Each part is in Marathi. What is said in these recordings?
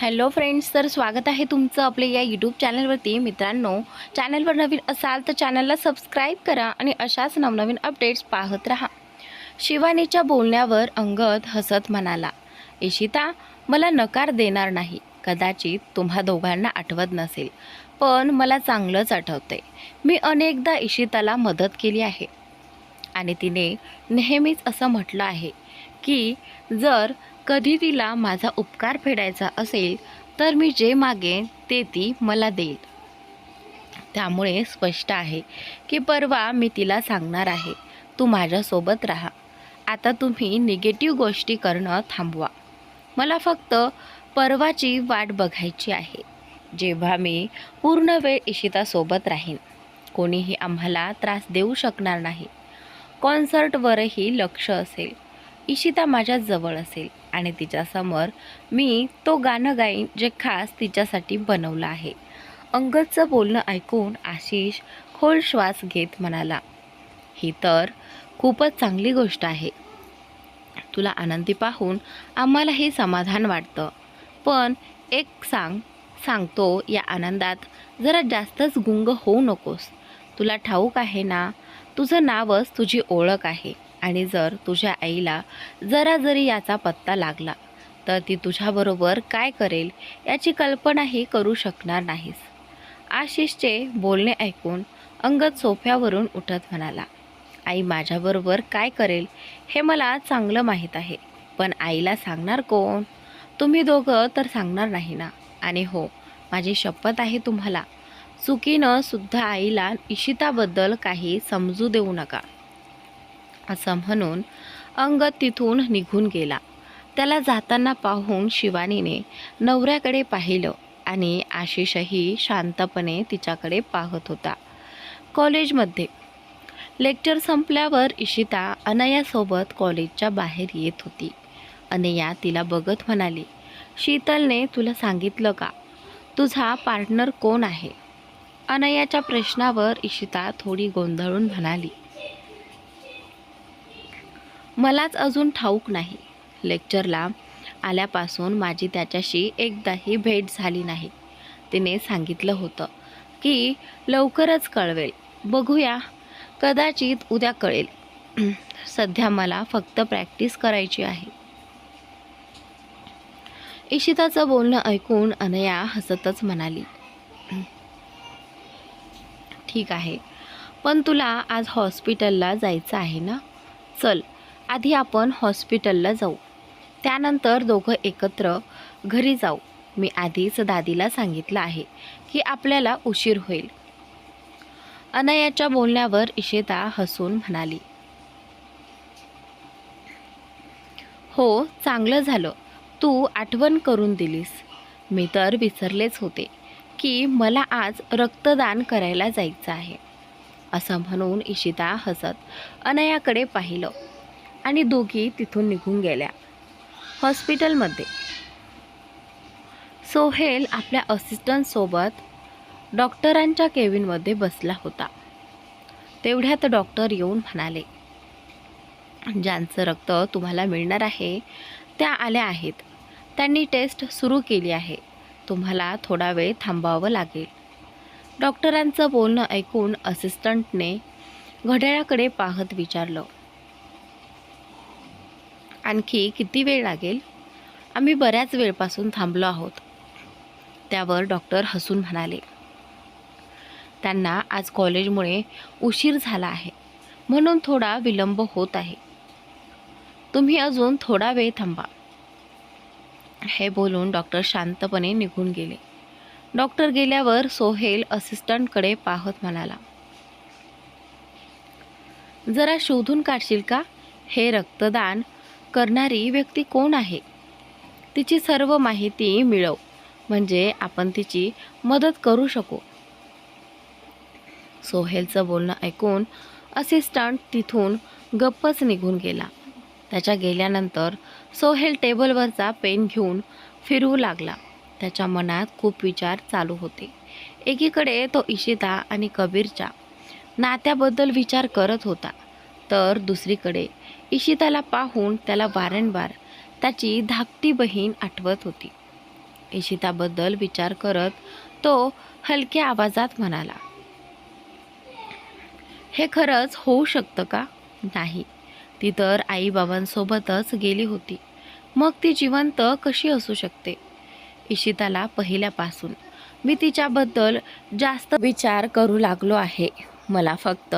हॅलो फ्रेंड्स तर स्वागत आहे तुमचं आपल्या या यूट्यूब चॅनलवरती मित्रांनो चॅनलवर नवीन असाल तर चॅनलला सबस्क्राईब करा आणि अशाच नवनवीन अपडेट्स पाहत राहा. शिवानीच्या बोलण्यावर अंगद हसत म्हणाला इशिता मला नकार देणार नाही. कदाचित तुम्हा दोघांना आठवत नसेल पण मला चांगलंच आठवते मी अनेकदा इशिताला मदत केली आहे. आणि तिने नेहमीच असं म्हटलं आहे की जर कधी तिला माझा उपकार फेडायचा असेल तर मी जे मागेन ते ती मला देईल. त्यामुळे स्पष्ट आहे की परवा मी तिला सांगणार आहे तू माझ्यासोबत राहा. आता तुम्ही निगेटिव्ह गोष्टी करणं थांबवा. मला फक्त परवाची वाट बघायची आहे. जेव्हा मी पूर्ण वेळ इशितासोबत राहीन कोणीही आम्हाला त्रास देऊ शकणार नाही. कॉन्सर्टवरही लक्ष असेल. इशिता माझ्या जवळ असेल आणि तिच्यासमोर मी तो गाणं गाईन जे खास तिच्यासाठी बनवलं आहे. अंगदचं बोलणं ऐकून आशिष खोल श्वास घेत म्हणाला ही तर खूपच चांगली गोष्ट आहे. तुला आनंदी पाहून आम्हालाही समाधान वाटतं. पण एक सांग सांगतो या आनंदात जरा जास्तच गुंग होऊ नकोस. तुला ठाऊक आहे ना तुझं नावच तुझी ओळख आहे. आणि जर तुझ्या आईला जरा जरी याचा पत्ता लागला तर ती तुझ्याबरोबर काय करेल याची कल्पनाही करू शकणार नाहीस. आशिषचे बोलणे ऐकून अंगद सोफ्यावरून उठत म्हणाला आई माझ्याबरोबर काय करेल हे मला चांगलं माहीत आहे पण आईला सांगणार कोण? तुम्ही दोघं तर सांगणार नाही ना? आणि हो माझी शपथ आहे तुम्हाला. चुकीनं सुद्धा आईला इशिताबद्दल काही समजू देऊ नका. असं म्हणून अंगद तिथून निघून गेला. त्याला जाताना पाहून शिवानीने नवऱ्याकडे पाहिलं आणि आशिषही शांतपणे तिच्याकडे पाहत होता. कॉलेजमध्ये. लेक्चर संपल्यावर इशिता अनयासोबत कॉलेजच्या बाहेर येत होती. अनया तिला बघत म्हणाली शीतलने तुला सांगितलं का? तुझा पार्टनर कोण आहे? अनयाच्या प्रश्नावर इशिता थोडी गोंधळून म्हणाली मलाच अजून ठाऊक नाही. लेक्चरला आल्यापासून माझी त्याच्याशी एकदाही भेट झाली नाही. तिने सांगितलं होतं की लवकरच कळवेल. बघूया. कदाचित उद्या कळेल. सध्या मला फक्त प्रॅक्टिस करायची आहे. इशिताचं बोलणं ऐकून अनया हसतच म्हणाली. ठीक आहे. पण तुला आज हॉस्पिटलला जायचं आहे ना? चल. आधी आपण हॉस्पिटलला जाऊ. त्यानंतर दोघं एकत्र घरी जाऊ. मी आधीच दादीला सांगितलं आहे की आपल्याला उशीर होईल. अनयाच्या बोलण्यावर इशिता हसून म्हणाली. हो चांगलं झालं. तू आठवण करून दिलीस. मी तर विसरलेच होते की मला आज रक्तदान करायला जायचं आहे. असं म्हणून इशिता हसत अनयाकडे पाहिलं. आणि दोघी तिथून निघून गेल्या. हॉस्पिटलमध्ये. सोहेल आपल्या असिस्टंटसोबत डॉक्टरांच्या केबिनमध्ये बसला होता. तेवढ्यात डॉक्टर येऊन म्हणाले ज्यांचं रक्त तुम्हाला मिळणार आहे त्या आल्या आहेत. त्यांनी टेस्ट सुरू केली आहे. तुम्हाला थोडा वेळ थांबावं लागेल. डॉक्टरांचं बोलणं ऐकून असिस्टंटने घड्याळाकडे पाहत विचारलं आणखी किती वेळ लागेल? आम्ही बऱ्याच वेळपासून थांबलो आहोत. त्यावर डॉक्टर हसून म्हणाले त्यांना आज कॉलेजमुळे उशीर झाला आहे. म्हणून थोडा विलंब होत आहे. तुम्ही अजून थोडा वेळ थांबा. हे बोलून डॉक्टर शांतपणे निघून गेले. डॉक्टर गेल्यावर सोहेल असिस्टंटकडे पाहत म्हणाला जरा शोधून काढशील का? हे रक्तदान करणारी व्यक्ती कोण आहे? तिची सर्व माहिती मिळव म्हणजे आपण तिची मदत करू शकू. सोहेलचं बोलणं ऐकून असिस्टंट तिथून गप्पच निघून गेला. त्याच्या गेल्यानंतर सोहेल टेबलवरचा पेन घेऊन फिरवू लागला. त्याच्या मनात खूप विचार चालू होते. एकीकडे तो इशिता आणि कबीरच्या नात्याबद्दल विचार करत होता तर दुसरीकडे इशिताला पाहून त्याला वारंवार त्याची धाकटी बहीण आठवत होती. इशिताबद्दल विचार करत तो हलक्या आवाजात म्हणाला हे खरंच होऊ शकतं का? नाही. ती तर आईबाबांसोबतच गेली होती. मग ती जिवंत कशी असू शकते? इशिताला पहिल्यापासून मी तिच्याबद्दल जास्त विचार करू लागलो आहे. मला फक्त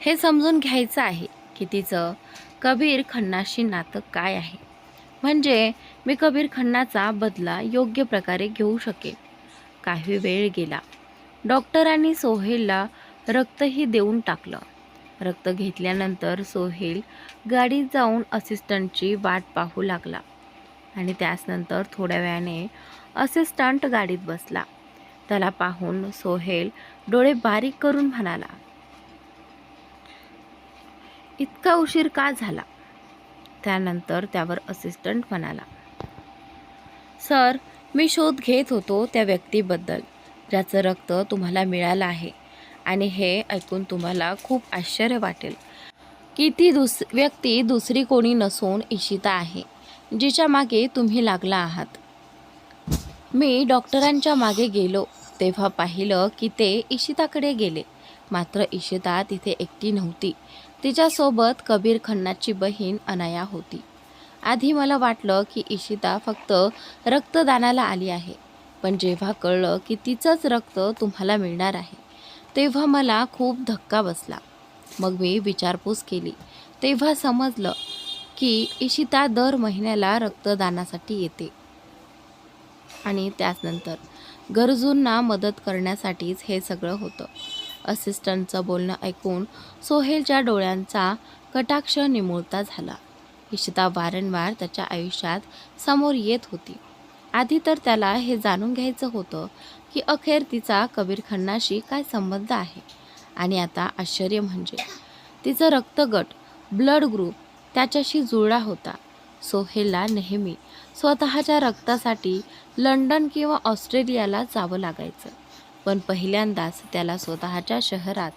हे समजून घ्यायचं आहे की तिचं कबीर खन्नाशी नातं काय आहे? म्हणजे मी कबीर खन्नाचा बदला योग्य प्रकारे घेऊ शकेन. काही वेळ गेला. डॉक्टरांनी सोहेलला रक्तही देऊन टाकलं. रक्त घेतल्यानंतर सोहेल गाडीत जाऊन असिस्टंटची वाट पाहू लागला आणि त्याचनंतर थोड्या वेळाने असिस्टंट गाडीत बसला. त्याला पाहून सोहेल डोळे बारीक करून म्हणाला इतका उशीर का झाला? त्यानंतर त्यावर असिस्टंट म्हणाला सर मी शोध घेत होतो त्या व्यक्तीबद्दल. ज्याचं रक्त तुम्हाला मिळालं आहे. आणि हे ऐकून तुम्हाला खूप आश्चर्य वाटेल. की ती दुस व्यक्ती दुसरी कोणी नसून इशिता आहे जिच्या मागे तुम्ही लागला आहात. मी डॉक्टरांच्या मागे गेलो तेव्हा पाहिलं की ते इशिताकडे गेले. मात्र इशिता तिथे एकटी नव्हती. तिच्यासोबत कबीर खन्नाची बहीण अनाया होती. आधी मला वाटलं की इशिता फक्त रक्तदानाला आली आहे पण जेव्हा कळलं की तिचंच रक्त तुम्हाला मिळणार आहे तेव्हा मला खूप धक्का बसला. मग मी विचारपूस केली. तेव्हा समजलं की इशिता दर महिन्याला रक्तदानासाठी येते. आणि त्याचनंतर गरजूंना मदत करण्यासाठीच हे सगळं होतं. असिस्टंटचं बोलणं ऐकून सोहेलच्या डोळ्यांचा कटाक्ष निमुळता झाला. इशिता वारंवार त्याच्या आयुष्यात समोर येत होती. आधी तर त्याला हे जाणून घ्यायचं होतं की अखेर तिचा कबीर खन्नाशी काय संबंध आहे? आणि आता आश्चर्य म्हणजे तिचं रक्तगट ब्लड ग्रुप त्याच्याशी जुळला होता. सोहेलला नेहमी स्वतःच्या रक्तासाठी लंडन किंवा ऑस्ट्रेलियाला जावं लागायचं. पण पहिल्यांदाच त्याला स्वतःच्या शहरात.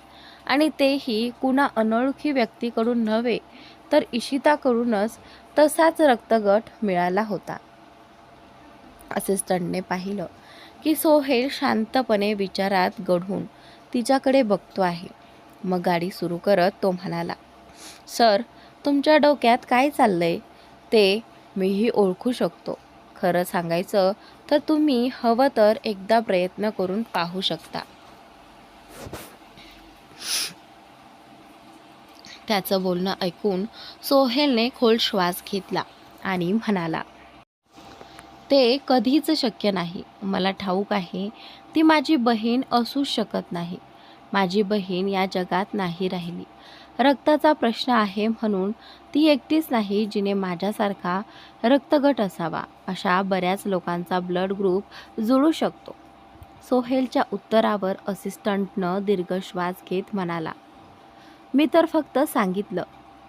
आणि तेही कुणा अनोळखी व्यक्तीकडून नव्हे तर इशिताकडूनच तसाच रक्तगट मिळाला होता. असिस्टंटने पाहिलं की सोहेल शांतपणे विचारात गढून तिच्याकडे बघतो आहे. मग गाडी सुरू करत तो म्हणाला सर तुमच्या डोक्यात काय चाललंय? ते मीही ओळखू शकतो. खरं सांगायचं तर तुम्ही हवं तर एकदा प्रयत्न करून पाहू शकता. त्याचं बोलणं ऐकून सोहेलने खोल श्वास घेतला आणि म्हणाला ते कधीच शक्य नाही. मला ठाऊक आहे ती माझी बहीण असूच शकत नाही. माझी बहीण या जगात नाही राहिली. रक्ताचा प्रश्न आहे म्हणून ती एकटीच नाही जिने माझ्यासारखा रक्तगट असावा अशा बऱ्याच लोकांचा ब्लड ग्रुप जुळू शकतो. सोहेलच्या उत्तरावर असिस्टंटनं दीर्घ श्वास घेत म्हणाला मी तर फक्त सांगितलं.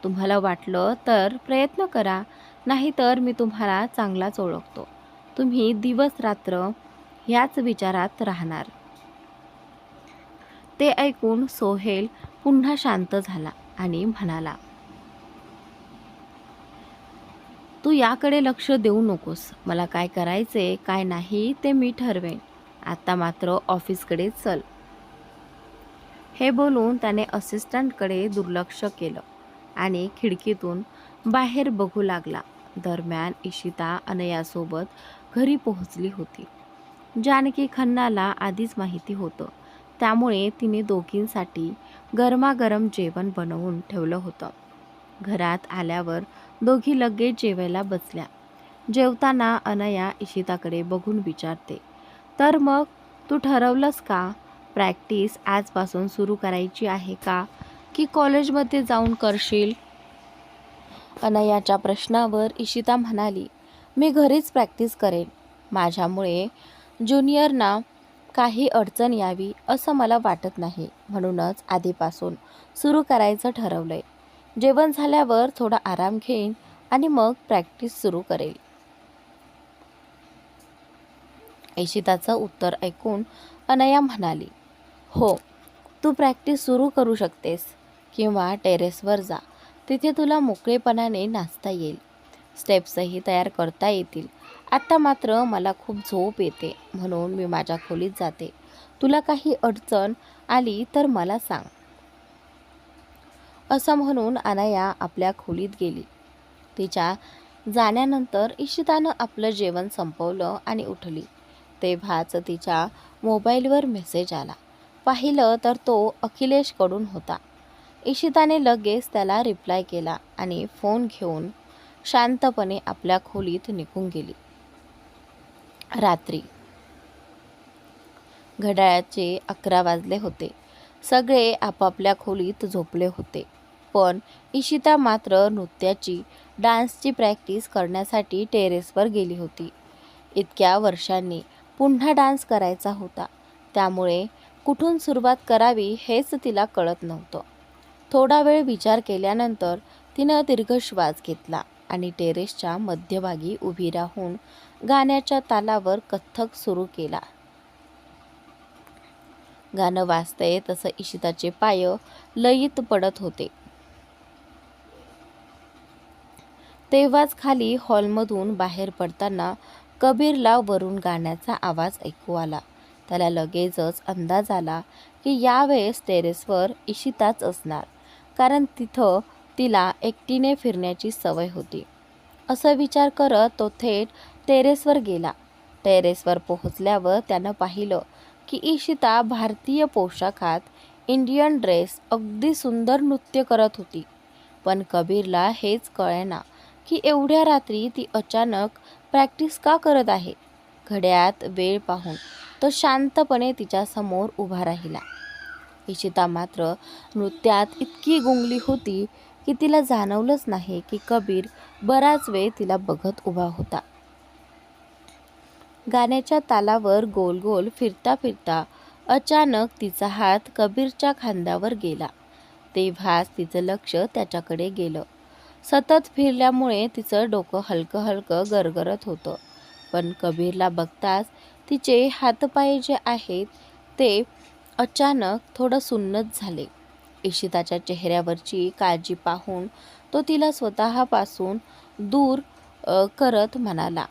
तुम्हाला वाटलं तर प्रयत्न करा नाहीतर मी तुम्हाला चांगलाच ओळखतो. तुम्ही दिवस रात्र ह्याच विचारात राहणार. ते ऐकून सोहेल पुन्हा शांत झाला आणि म्हणाला तू याकडे लक्ष देऊ नकोस. मला काय करायचे काय नाही ते मी ठरवेन. आता मात्र ऑफिसकडे चल. हे बोलून त्याने असिस्टंटकडे दुर्लक्ष केलं आणि खिडकीतून बाहेर बघू लागला. दरम्यान इशिता अनयासोबत घरी पोहोचली होती. जानकी खन्नाला आधीच माहिती होतं. त्यामुळे तिने दोघींसाठी गरमागरम जेवण बनवून ठेवलं होतं. घरात आल्यावर दोघी लगेच जेवायला बसल्या. जेवताना अनया इशिताकडे बघून विचारते तर मग तू ठरवलंस का? प्रॅक्टिस आजपासून सुरू करायची आहे का? की कॉलेजमध्ये जाऊन करशील? अनयाच्या प्रश्नावर इशिता म्हणाली मी घरीच प्रॅक्टिस करेन. माझ्यामुळे ज्युनियरना काही अडचण यावी असं मला वाटत नाही. म्हणूनच आधीपासून सुरू करायचं ठरवलंय. जेवण झाल्यावर थोडा आराम घेईन आणि मग प्रॅक्टिस सुरू करेल. ऐशिताचं उत्तर ऐकून अनया म्हणाली हो तू प्रॅक्टिस सुरू करू शकतेस किंवा टेरेसवर जा. तिथे तुला मोकळेपणाने नाचता येईल. स्टेप्सही तयार करता येतील. आत्ता मात्र मला खूप झोप येते म्हणून मी माझ्या खोलीत जाते. तुला काही अडचण आली तर मला सांग. असं म्हणून अनाया आपल्या खोलीत गेली. तिच्या जाण्यानंतर इशितानं आपलं जेवण संपवलं आणि उठली. तेव्हाच तिच्या मोबाईलवर मेसेज आला. पाहिलं तर तो अखिलेशकडून होता. इशिताने लगेच त्याला रिप्लाय केला आणि फोन घेऊन शांतपणे आपल्या खोलीत निघून गेली. रात्री. घड्याळाचे अकरा वाजले होते. सगळे आपापल्या खोलीत झोपले होते. पण इशिता मात्र नृत्याची डान्सची प्रॅक्टिस करण्यासाठी टेरेसवर गेली होती. इतक्या वर्षांनी पुन्हा डान्स करायचा होता. त्यामुळे कुठून सुरुवात करावी हेच तिला कळत नव्हतं. थोडा वेळ विचार केल्यानंतर तिनं दीर्घ श्वास घेतला आणि टेरेसच्या मध्यभागी उभी राहून गाण्याच्या तालावर कथ्थक सुरू केला. गाणं वाजतंय तसं इशिताचे पाय लयीत पडत होते. तेव्हाच खाली हॉलमधून बाहेर पडताना कबीरला वरून गाण्याचा आवाज ऐकू आला. त्याला लगेचच अंदाज आला की यावेळेस टेरेसवर इशिताच असणार कारण तिथं तिला एकटीने फिरण्याची सवय होती. असं विचार करत तो थेट टेरेसवर गेला. टेरेसवर पोहोचल्यावर त्यानं पाहिलं की इशिता भारतीय पोशाखात इंडियन ड्रेस अगदी सुंदर नृत्य करत होती. पण कबीरला हेच कळेना की एवढ्या रात्री ती अचानक प्रॅक्टिस का करत आहे? घड्यात वेळ पाहून तो शांतपणे तिच्यासमोर उभा राहिला. इशिता मात्र नृत्यात इतकी गुंगली होती की तिला जाणवलंच नाही की कबीर बराच वेळ तिला बघत उभा होता. गाण्याच्या तालावर गोल गोल फिरता फिरता अचानक तिचा हात कबीरच्या खांद्यावर गेला. तेव्हाच तिचं लक्ष त्याच्याकडे गेलं. सतत फिरल्यामुळे तिचं डोकं हलकं हलकं गरगरत होतं. पण कबीरला बघताच तिचे हातपाय जे आहेत ते अचानक थोडं सुन्नत झाले. इशिताच्या चेहऱ्यावरची काळजी पाहून तो तिला स्वतःपासून दूर करत म्हणाला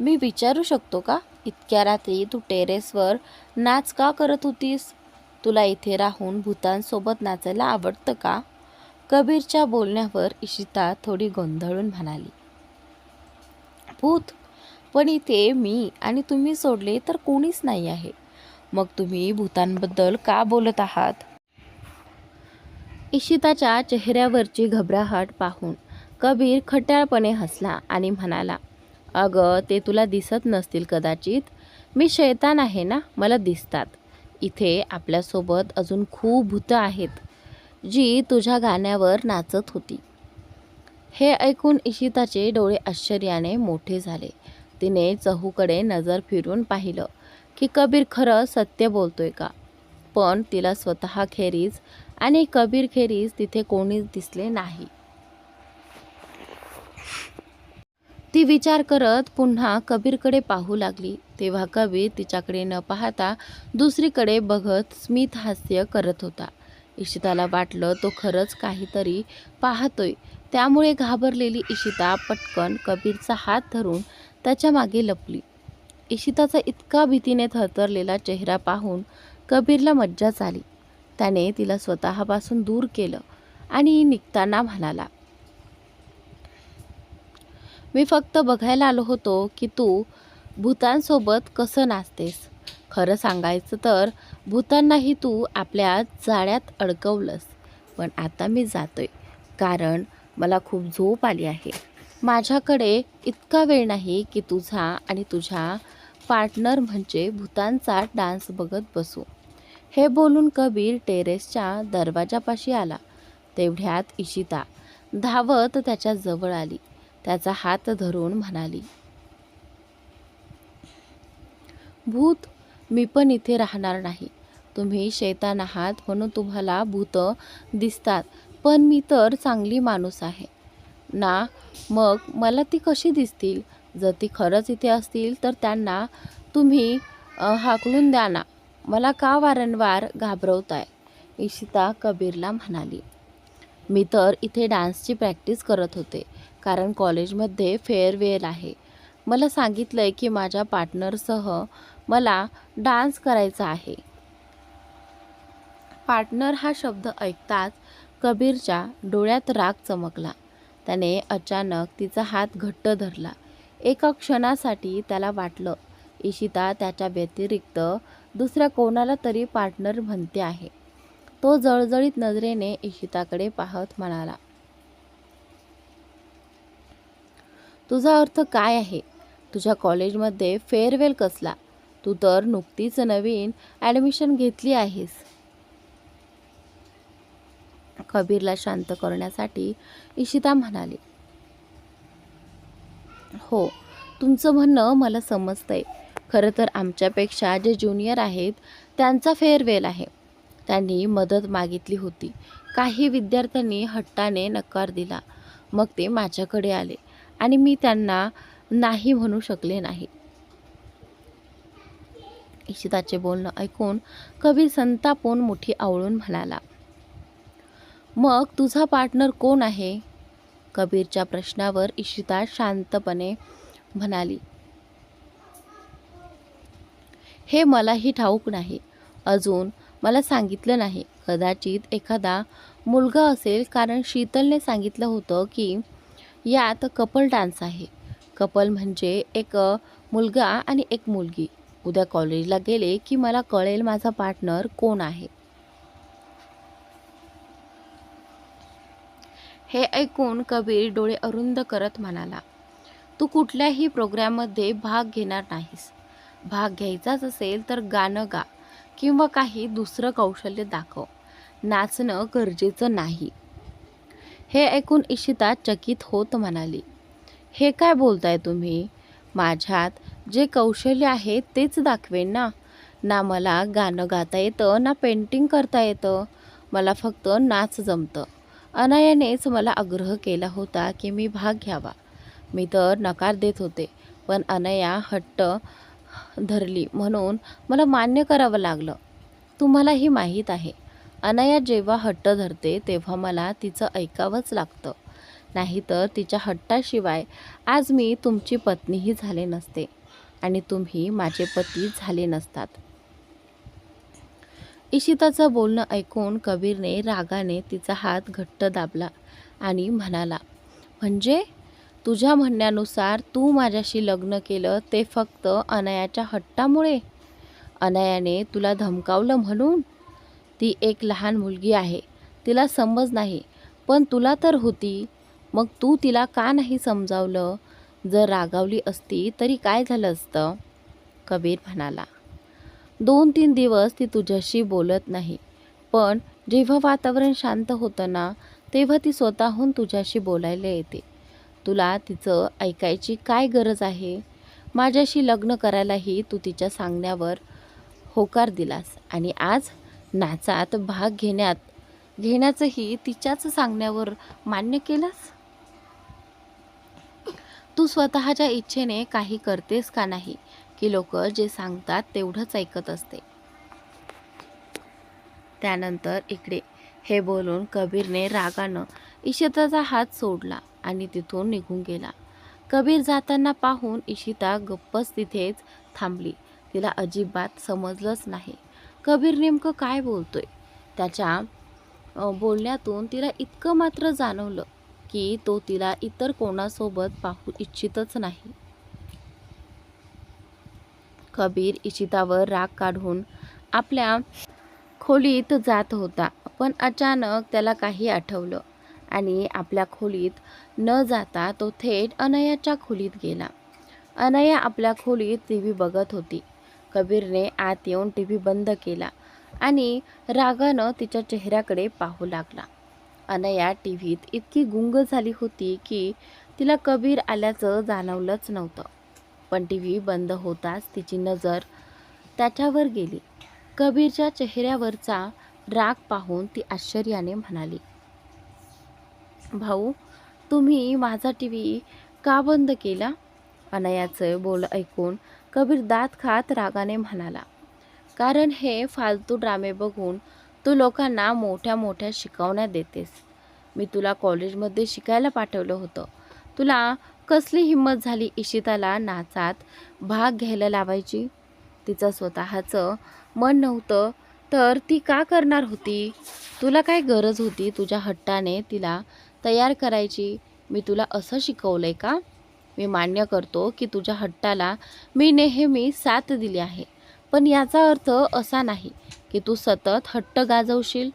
मी विचारू शकतो का? इतक्या रात्री तू टेरेसवर नाच का करत होतीस? तुला इथे राहून भूतांसोबत नाचायला आवडतं का? कबीरच्या बोलण्यावर इशिता थोडी गोंधळून म्हणाली भूत पण इथे मी आणि तुम्ही सोडले तर कोणीच नाही आहे. मग तुम्ही भूतांबद्दल का बोलत आहात? इशिताच्या चेहऱ्यावरची घबराहट पाहून कबीर खट्याळपणे हसला आणि म्हणाला अगं ते तुला दिसत नसतील कदाचित. मी शैतान आहे ना मला दिसतात. इथे आपल्यासोबत अजून खूप भूतं आहेत जी तुझ्या गाण्यावर नाचत होती. हे ऐकून इशिताचे डोळे आश्चर्याने मोठे झाले. तिने चहूकडे नजर फिरून पाहिलं की कबीर खरं सत्य बोलतोय का? पण तिला स्वतःखेरीज आणि कबीरखेरीज तिथे कोणीच दिसले नाही. ती विचार करत पुन्हा कबीरकडे पाहू लागली. तेव्हा कबीर तिच्याकडे न पाहता दुसरीकडे बघत स्मित हास्य करत होता. इशिताला वाटलं तो खरंच काहीतरी पाहतोय. त्यामुळे घाबरलेली इशिता पटकन कबीरचा हात धरून त्याच्यामागे लपली. इशिताचा इतका भीतीने थरथरलेला चेहरा पाहून कबीरला मज्जाच आली. त्याने तिला स्वतःपासून दूर केलं आणि निघताना म्हणाला मी फक्त बघायला आलो होतो की तू भूतांसोबत कसं नाचतेस. खरं सांगायचं तर भूतांनाही तू आपल्या जाळ्यात अडकवलंस. पण आता मी जातोय कारण मला खूप झोप आली आहे. माझ्याकडे इतका वेळ नाही की तुझा आणि तुझ्या पार्टनर म्हणजे भूतांचा डान्स बघत बसू. हे बोलून कबीर टेरेसच्या दरवाजापाशी आला. तेवढ्यात इशिता धावत त्याच्याजवळ आली. त्याचा हात धरून म्हणाली भूत मी पण इथे राहणार नाही. तुम्ही शैतान आहात म्हणून तुम्हाला भूत दिसतात पण मी तर चांगली माणूस आहे. ना मग मला ती कशी दिसतील? जर ती खरंच इथे असतील तर त्यांना तुम्ही हाकलून द्या ना. मला का वारंवार घाबरवताय? इशिता कबीरला म्हणाली. मी तर इथे डान्सची प्रॅक्टिस करत होते कारण कॉलेजमध्ये फेअरवेल आहे. मला सांगितलं आहे की माझ्या पार्टनरसह मला डान्स करायचा आहे. पार्टनर हा शब्द ऐकताच कबीरच्या डोळ्यात राग चमकला. त्याने अचानक तिचा हात घट्ट धरला. एका क्षणासाठी त्याला वाटलं इशिता त्याच्या व्यतिरिक्त दुसऱ्या कोणाला तरी पार्टनर म्हणते आहे. तो जळजळीत नजरेने इशिताकडे पाहत म्हणाला तुझा अर्थ काय आहे? तुझ्या कॉलेजमध्ये फेअरवेल कसला? तू तर नुकतीच नवीन ॲडमिशन घेतली आहेस. कबीरला शांत करण्यासाठी इशिता म्हणाली हो तुमचं म्हणणं मला समजतंय. खरं तर आमच्यापेक्षा जे ज्युनियर आहेत त्यांचा फेअरवेल आहे. त्यांनी मदत मागितली होती. काही विद्यार्थ्यांनी हट्टाने नकार दिला. मग ते माझ्याकडे आले आणि मी त्यांना नाही म्हणू शकले नाही. इशिताचे बोलणं ऐकून कबीर संतापून मुठी आवळून म्हणाला मग तुझा पार्टनर कोण आहे? कबीरच्या प्रश्नावर इशिता शांतपणे म्हणाली हे मलाही ठाऊक नाही. अजून मला सांगितलं नाही. कदाचित एखादा मुलगा असेल कारण शीतलने सांगितलं होतं की यात कपल डान्स आहे. कपल म्हणजे एक मुलगा आणि एक मुलगी. उद्या कॉलेजला गेले की मला कळेल माझा पार्टनर कोण आहे. हे ऐकून कबीर डोळे अरुंद करत म्हणाला तू कुठल्याही प्रोग्राममध्ये भाग घेणार नाहीस. भाग घ्यायचाच असेल तर गाणं गा किंवा काही दुसरं कौशल्य दाखव. नाचणं गरजेचं नाही. हे ऐकून इशिता चकित होत म्हणाली. हे काय बोलताय तुम्ही? माझ्यात जे कौशल्य आहे तेच दाखवेन ना. ना मला गाणं गाता येतं ना पेंटिंग करता येतं. मला फक्त नाच जमतं. अनायानेच मला आग्रह केला होता की मी भाग घ्यावा. मी तर नकार देत होते पण अनया हट्ट धरली म्हणून मला मान्य करावं लागलं. तुम्हालाही माहीत आहे. अनया जेव्हा हट्ट धरते तेव्हा मला तिचं ऐकावंच लागतं. नाहीतर तिच्या हट्टाशिवाय आज मी तुमची पत्नीही झाले नसते आणि तुम्ही माझे पती झाले नसतात. इशिताचं बोलणं ऐकून कबीरने रागाने तिचा हात घट्ट दाबला आणि म्हणाला म्हणजे तुझ्या म्हणण्यानुसार तू माझ्याशी लग्न केलं ते फक्त अनयाच्या हट्टामुळे. अनयाने तुला धमकावलं म्हणून. ती एक लहान मुलगी आहे. तिला समज नाही. पण तुला तर होती. मग तू तिला का नाही समजावलं? जर रागावली असती तरी काय झालं असतं? कबीर म्हणाला. दोन तीन दिवस ती तुझ्याशी बोलत नाही. पण जेव्हा वातावरण शांत होतं ना तेव्हा ती स्वतःहून तुझ्याशी बोलायला येते. तुला तिचं ऐकायची काय गरज आहे? माझ्याशी लग्न करायलाही तू तिच्या सांगण्यावर होकार दिलास आणि आज नाचात भाग घेण्यात घेण्याचंही तिच्याच सांगण्यावर मान्य केलंस? तू स्वतःच्या इच्छेने काही करतेस का नाही की लोक जे सांगतात तेवढंच ऐकत असते? त्यानंतर इकडे हे बोलून कबीरने रागानं इशिताचा हात सोडला. आणि तिथून निघून गेला. कबीर जाताना पाहून इशिता गप्पच तिथेच थांबली. तिला अजिबात समजलंच नाही. कबीर नेमकं काय बोलतोय? त्याच्या बोलण्यातून तिला इतकं मात्र जाणवलं की तो तिला इतर कोणासोबत पाहू इच्छितच नाही. कबीर इशितावर राग काढून आपल्या खोलीत जात होता पण अचानक त्याला काही आठवलं. आणि आपल्या खोलीत न जाता तो थेट अनयाच्या खोलीत गेला. अनया आपल्या खोलीत टी व्ही बघत होती. कबीरने आत येऊन टी व्ही बंद केला आणि रागानं तिच्या चेहऱ्याकडे पाहू लागला. अनया टी व्हीत इतकी गुंग झाली होती की तिला कबीर आल्याचं जाणवलंच नव्हतं. पण टी व्ही बंद होताच तिची नजर त्याच्यावर गेली. कबीरच्या चेहऱ्यावरचा राग पाहून ती आश्चर्याने म्हणाली भाऊ तुम्ही माझा टी व्ही का बंद केला? अनयाचं बोल ऐकून कबीर दात खात रागाने म्हणाला. कारण हे फालतू ड्रामे बघून तू लोकांना मोठ्या मोठ्या शिकवण्या देतेस. मी तुला कॉलेजमध्ये शिकायला पाठवलं होतं. तुला कसली हिंमत झाली इशिताला नाचात भाग घ्यायला लावायची? तिचं स्वतःचं मन नव्हतं तर ती का करणार होती? तुला काय गरज होती? तुझ्या हट्टाने तिला तयार करायची. मी तुला असं शिकवलं आहे का? मी मान्य करतो की तुझ्या हट्टाला मी नेहमी साथ दिली आहे. पण याचा अर्थ असा नाही की तू सतत हट्ट गाजवशील.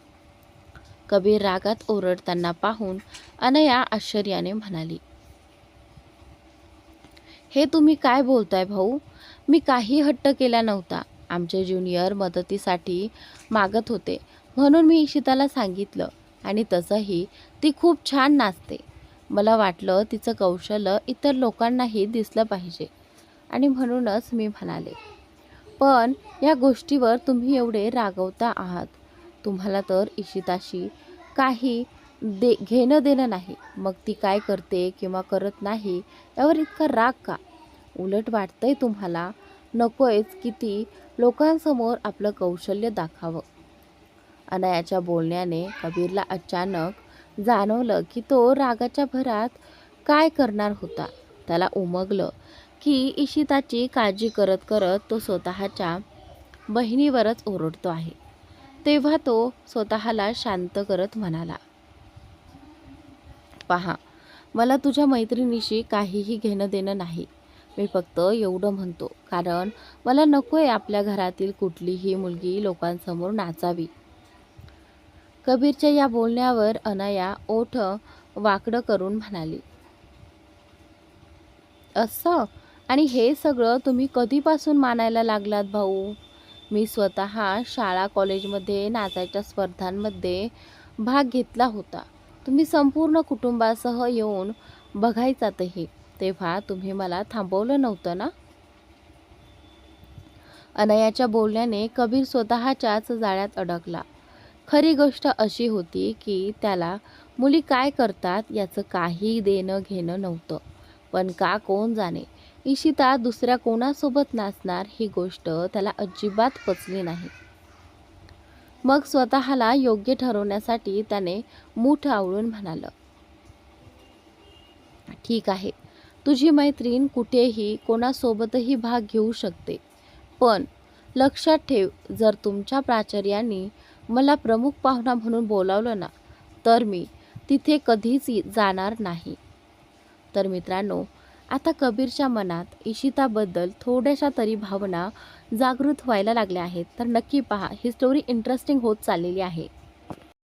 कबीर रागात ओरडताना पाहून अनया आश्चर्याने म्हणाली हे तुम्ही काय बोलताय भाऊ? मी काही हट्ट केला नव्हता. आमचे ज्युनियर मदतीसाठी मागत होते. म्हणून मी इशिताला सांगितलं आणि तसंही ती खूप छान नाचते. मला वाटलं तिचं कौशल्य इतर लोकांनाही दिसलं पाहिजे. आणि म्हणूनच मी म्हणाले पण या गोष्टीवर तुम्ही एवढे रागवता आहात. तुम्हाला तर इशिताशी काही दे घेणं देणं नाही. मग ती काय करते किंवा करत नाही यावर इतका राग का? उलट वाटतंय तुम्हाला. नकोयच ती लोकांसमोर आपलं कौशल्य दाखावं. अनयाच्या बोलण्याने कबीरला अचानक जाणवलं की तो रागाच्या भरात काय करणार होता. त्याला उमगलं की इशिताची काळजी करत करत तो स्वतःच्या बहिणीवरच ओरडतो आहे. तेव्हा तो स्वतःला शांत करत म्हणाला पहा मला तुझ्या मैत्रिणीशी काहीही घेणं देणं नाही. मी फक्त एवढं म्हणतो कारण मला नको आहे आपल्या घरातील कुठलीही मुलगी लोकांसमोर नाचावी. कबीरच्या या बोलण्यावर अनया ओठ वाकडं करून म्हणाली असं? आणि हे सगळं तुम्ही कधीपासून मानायला लागलात भाऊ? मी स्वतः शाळा कॉलेजमध्ये नाचायच्या स्पर्धांमध्ये भाग घेतला होता. तुम्ही संपूर्ण कुटुंबासह येऊन बघायचातही तेव्हा तुम्ही मला थांबवलं नव्हतं ना? अनयाच्या बोलण्याने कबीर स्वतःच्याच जाळ्यात अडकला. खरी गोष्ट अशी होती की त्याला मुली काय करतात याचं काही देणं घेणं नव्हतं. पण का कोण जाणे? इशिता दुसऱ्या कोणासोबत नाचणार ही गोष्ट त्याला अजिबात पचली नाही. मग स्वतःला योग्य ठरवण्यासाठी त्याने मूठ आवळून म्हणालं ठीक आहे. तुझी मैत्रीण कुठेही कोणासोबतही भाग घेऊ शकते. पण लक्षात ठेव जर तुमच्या प्राचार्यांनी मला प्रमुख पाहुणा म्हणून बोलावलं ना तर मी तिथे कधीच जाणार नाही. तर मित्रांनो आता कबीरच्या मनात इशिताबद्दल थोड्याशा तरी भावना जागृत व्हायला लागल्या आहेत. तर नक्की पहा ही स्टोरी इंटरेस्टिंग होत चाललेली आहे.